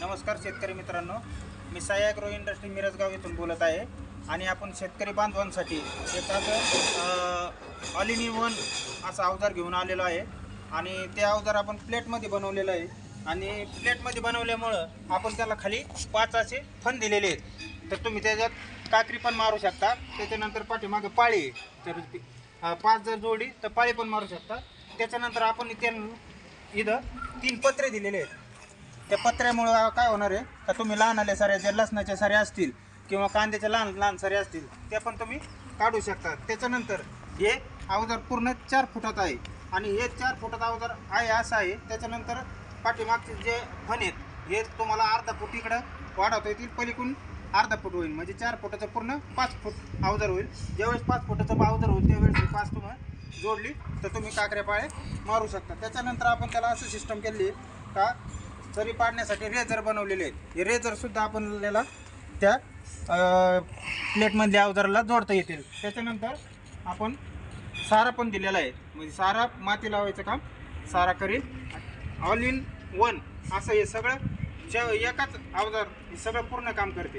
नमस्कार शेतकरी मित्रांनो. मी साई इंडस्ट्री मिरजगाव येथून बोलत आहे. आणि आपण शेतकरी बांधवांसाठी एक असं ऑल इन वन असं अवजार घेऊन आलेलो आहे. आणि ते अवजार आपण प्लेटमध्ये बनवलेलं आहे. आणि प्लेटमध्ये बनवल्यामुळं आपण त्याला खाली पाच असे फन दिलेले आहेत. तर तुम्ही त्याच्यात काकरी पण मारू शकता. त्याच्यानंतर पाठीमागे पाळी तर पाच जर जोडी तर पाळी पण मारू शकता. त्याच्यानंतर आपण इथे इथं तीन पत्रे दिलेले आहेत. त्या पत्र्यामुळं काय होणार आहे? का तुम्ही लहान आल्या साऱ्या ज्या लसणाच्या साऱ्या असतील किंवा कांद्याच्या लहान लहान साऱ्या असतील त्या पण तुम्ही काढू शकता. त्याच्यानंतर हे अवजार पूर्ण चार फुटात आहे. आणि हे चार फुटात अवजार आहे असं आहे. त्याच्यानंतर पाठीमागचे जे फण आहेत हे तुम्हाला अर्धा फूट इकडं वाढवता येतील. पलीकडून अर्धा फूट होईल. म्हणजे चार फुटाचं पूर्ण पाच फूट अवजार होईल. ज्यावेळेस पाच फुटाचं अवजार होईल त्यावेळेस पाच तुम्हाला जोडली तर तुम्ही काकऱ्या पाळे मारू शकता. त्याच्यानंतर आपण त्याला असं सिस्टम केली का चरी पाडण्यासाठी रेझर बनवलेले आहेत. हे रेझर आपण आपल्याला त्या प्लेटमधल्या अवजाराला जोडता येतील. त्याच्यानंतर आपण सारा पण दिलेला आहे. म्हणजे सारा माती लावायचं काम सारा करेल ऑल इन वन असं हे सगळं ज एकाच अवजार हे सगळं पूर्ण काम करते